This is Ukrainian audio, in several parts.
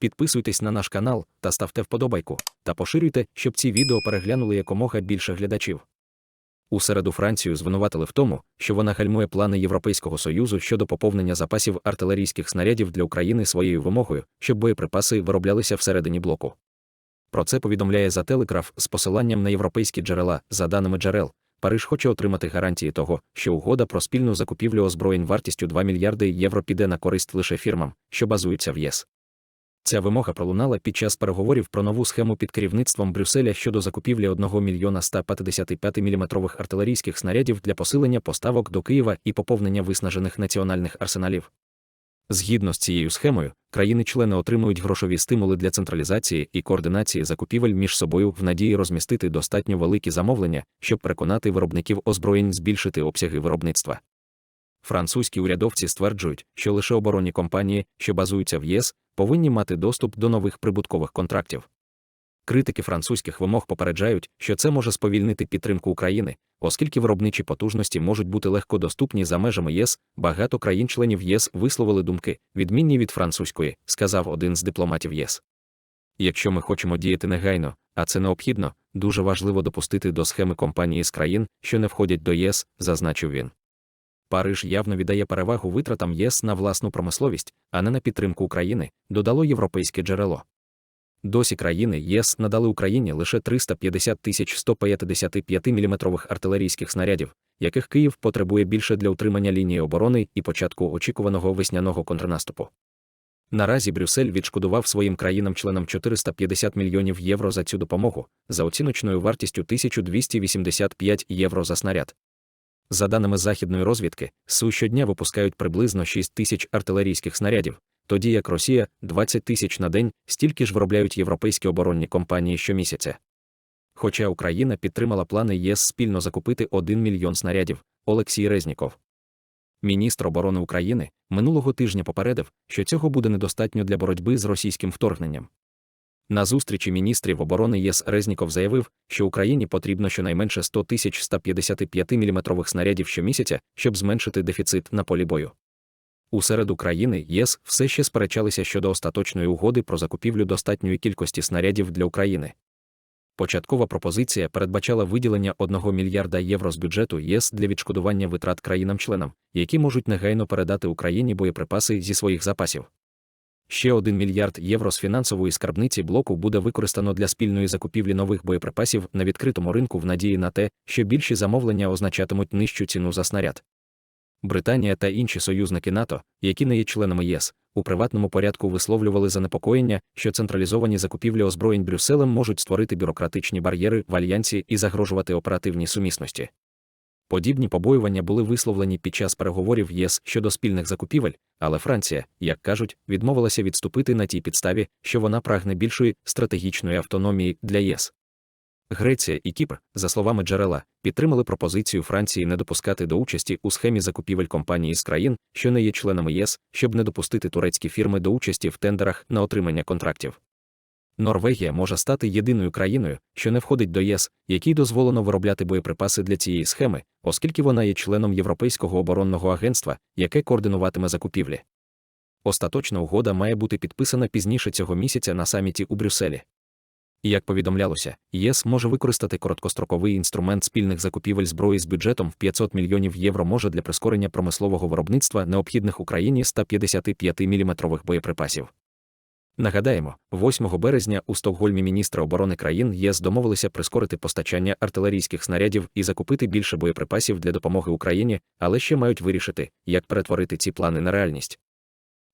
Підписуйтесь на наш канал та ставте вподобайку, та поширюйте, щоб ці відео переглянули якомога більше глядачів. У середу Францію звинуватили в тому, що вона гальмує плани Європейського Союзу щодо поповнення запасів артилерійських снарядів для України своєю вимогою, щоб боєприпаси вироблялися всередині блоку. Про це повідомляє за Телеграф з посиланням на європейські джерела, за даними джерел. Париж хоче отримати гарантії того, що угода про спільну закупівлю озброєнь вартістю 2 мільярди євро піде на користь лише фірмам, що базуються в ЄС. Ця вимога пролунала під час переговорів про нову схему під керівництвом Брюсселя щодо закупівлі 1 мільйона 155 мм артилерійських снарядів для посилення поставок до Києва і поповнення виснажених національних арсеналів. Згідно з цією схемою, країни-члени отримують грошові стимули для централізації і координації закупівель між собою в надії розмістити достатньо великі замовлення, щоб переконати виробників озброєнь збільшити обсяги виробництва. Французькі урядовці стверджують, що лише оборонні компанії, що базуються в ЄС, повинні мати доступ до нових прибуткових контрактів. Критики французьких вимог попереджають, що це може сповільнити підтримку України, оскільки виробничі потужності можуть бути легко доступні за межами ЄС. Багато країн-членів ЄС висловили думки, відмінні від французької, сказав один з дипломатів ЄС. Якщо ми хочемо діяти негайно, а це необхідно, дуже важливо допустити до схеми компанії з країн, що не входять до ЄС, зазначив він. Париж явно віддає перевагу витратам ЄС на власну промисловість, а не на підтримку України, додало європейське джерело. Досі країни ЄС надали Україні лише 350 тисяч 155 мм артилерійських снарядів, яких Київ потребує більше для утримання лінії оборони і початку очікуваного весняного контрнаступу. Наразі Брюссель відшкодував своїм країнам-членам 450 мільйонів євро за цю допомогу, за оціночною вартістю 1285 євро за снаряд. За даними західної розвідки, СУ щодня випускають приблизно 6 тисяч артилерійських снарядів, тоді як Росія 20 тисяч на день, стільки ж виробляють європейські оборонні компанії щомісяця. Хоча Україна підтримала плани ЄС спільно закупити 1 мільйон снарядів, Олексій Резніков. Міністр оборони України минулого тижня попередив, що цього буде недостатньо для боротьби з російським вторгненням. На зустрічі міністрів оборони ЄС Резніков заявив, що Україні потрібно щонайменше 100 тисяч 155 мм снарядів щомісяця, щоб зменшити дефіцит на полі бою. У середу країни ЄС все ще сперечалися щодо остаточної угоди про закупівлю достатньої кількості снарядів для України. Початкова пропозиція передбачала виділення 1 мільярда євро з бюджету ЄС для відшкодування витрат країнам-членам, які можуть негайно передати Україні боєприпаси зі своїх запасів. Ще 1 мільярд євро з фінансової скарбниці блоку буде використано для спільної закупівлі нових боєприпасів на відкритому ринку в надії на те, що більші замовлення означатимуть нижчу ціну за снаряд. Британія та інші союзники НАТО, які не є членами ЄС, у приватному порядку висловлювали занепокоєння, що централізовані закупівлі озброєнь Брюсселем можуть створити бюрократичні бар'єри в альянсі і загрожувати оперативній сумісності. Подібні побоювання були висловлені під час переговорів ЄС щодо спільних закупівель, але Франція, як кажуть, відмовилася відступити на тій підставі, що вона прагне більшої стратегічної автономії для ЄС. Греція і Кіпр, за словами джерела, підтримали пропозицію Франції не допускати до участі у схемі закупівель компанії з країн, що не є членами ЄС, щоб не допустити турецькі фірми до участі в тендерах на отримання контрактів. Норвегія може стати єдиною країною, що не входить до ЄС, якій дозволено виробляти боєприпаси для цієї схеми, оскільки вона є членом Європейського оборонного агентства, яке координуватиме закупівлі. Остаточна угода має бути підписана пізніше цього місяця на саміті у Брюсселі. Як повідомлялося, ЄС може використати короткостроковий інструмент спільних закупівель зброї з бюджетом в 500 мільйонів євро може для прискорення промислового виробництва необхідних Україні 155 мм боєприпасів. Нагадаємо, 8 березня у Стокгольмі міністри оборони країн ЄС домовилися прискорити постачання артилерійських снарядів і закупити більше боєприпасів для допомоги Україні, але ще мають вирішити, як перетворити ці плани на реальність.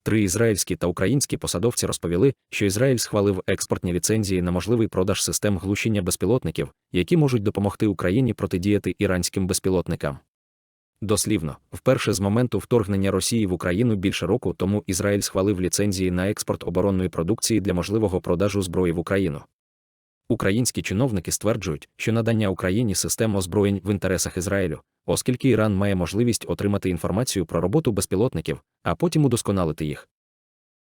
Три ізраїльські та українські посадовці розповіли, що Ізраїль схвалив експортні ліцензії на можливий продаж систем глушіння безпілотників, які можуть допомогти Україні протидіяти іранським безпілотникам. Дослівно, вперше з моменту вторгнення Росії в Україну більше року тому Ізраїль схвалив ліцензії на експорт оборонної продукції для можливого продажу зброї в Україну. Українські чиновники стверджують, що надання Україні систем озброєнь в інтересах Ізраїлю, оскільки Іран має можливість отримати інформацію про роботу безпілотників, а потім удосконалити їх.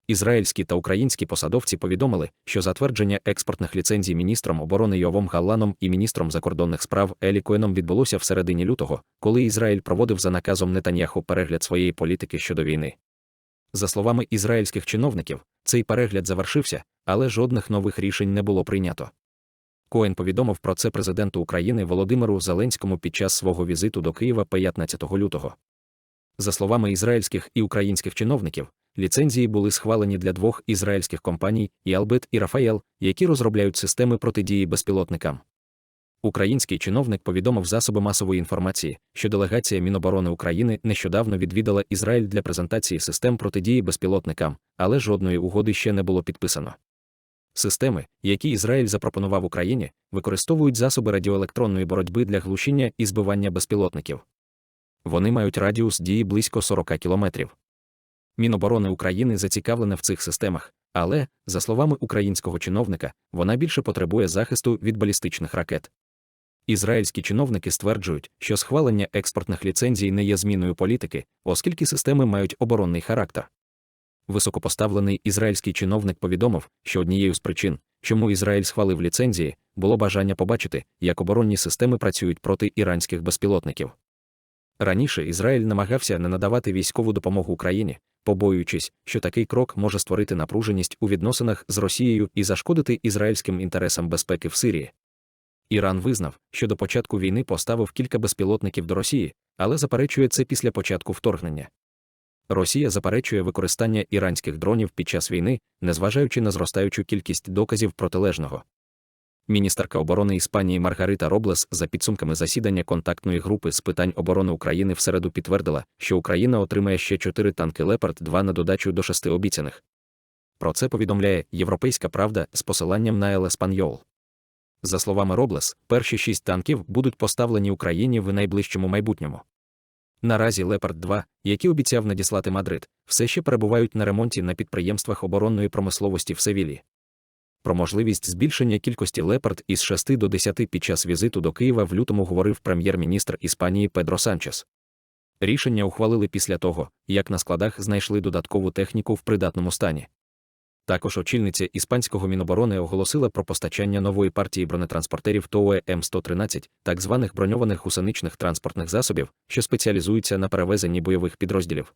Ізраїльські та українські посадовці повідомили, що затвердження експортних ліцензій міністром оборони Йовом Галланом і міністром закордонних справ Елі Коеном відбулося в середині лютого, коли Ізраїль проводив за наказом Нетаньяху перегляд своєї політики щодо війни. За словами ізраїльських чиновників, цей перегляд завершився, але жодних нових рішень не було прийнято. Коен повідомив про це президенту України Володимиру Зеленському під час свого візиту до Києва 15 лютого. За словами ізраїльських і українських чиновників, ліцензії були схвалені для двох ізраїльських компаній Ялбет і Рафаел, які розробляють системи протидії безпілотникам. Український чиновник повідомив засоби масової інформації, що делегація Міноборони України нещодавно відвідала Ізраїль для презентації систем протидії безпілотникам, але жодної угоди ще не було підписано. Системи, які Ізраїль запропонував Україні, використовують засоби радіоелектронної боротьби для глушіння і збивання безпілотників. Вони мають радіус дії близько 40 кілометрів. Міноборони України зацікавлене в цих системах, але, за словами українського чиновника, вона більше потребує захисту від балістичних ракет. Ізраїльські чиновники стверджують, що схвалення експортних ліцензій не є зміною політики, оскільки системи мають оборонний характер. Високопоставлений ізраїльський чиновник повідомив, що однією з причин, чому Ізраїль схвалив ліцензії, було бажання побачити, як оборонні системи працюють проти іранських безпілотників. Раніше Ізраїль намагався не надавати військову допомогу Україні, побоюючись, що такий крок може створити напруженість у відносинах з Росією і зашкодити ізраїльським інтересам безпеки в Сирії. Іран визнав, що до початку війни поставив кілька безпілотників до Росії, але заперечує це після початку вторгнення. Росія заперечує використання іранських дронів під час війни, незважаючи на зростаючу кількість доказів протилежного. Міністерка оборони Іспанії Маргарита Роблес за підсумками засідання контактної групи з питань оборони України в середу підтвердила, що Україна отримає ще чотири танки Лепард 2 на додачу до шести обіцяних. Про це повідомляє Європейська Правда з посиланням на Ел Еспаньол. За словами Роблес, перші шість танків будуть поставлені Україні в найближчому майбутньому. Наразі Лепард 2, які обіцяв надіслати Мадрид, все ще перебувають на ремонті на підприємствах оборонної промисловості в Севілі. Про можливість збільшення кількості Лепард із 6 до 10 під час візиту до Києва в лютому говорив прем'єр-міністр Іспанії Педро Санчес. Рішення ухвалили після того, як на складах знайшли додаткову техніку в придатному стані. Також очільниця іспанського міноборони оголосила про постачання нової партії бронетранспортерів ТОЕ М113, так званих броньованих гусеничних транспортних засобів, що спеціалізуються на перевезенні бойових підрозділів.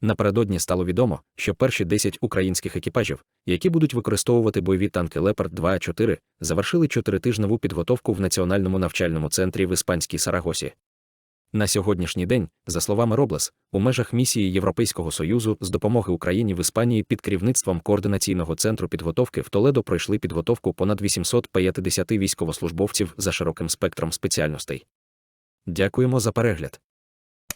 Напередодні стало відомо, що перші 10 українських екіпажів, які будуть використовувати бойові танки Лепард 2 а 4 завершили чотиритижневу підготовку в Національному навчальному центрі в іспанській Сарагосі. На сьогоднішній день, за словами Роблес, у межах місії Європейського союзу з допомоги Україні в Іспанії під керівництвом координаційного центру підготовки в Толедо пройшли підготовку понад 850 військовослужбовців за широким спектром спеціальностей. Дякуємо за перегляд.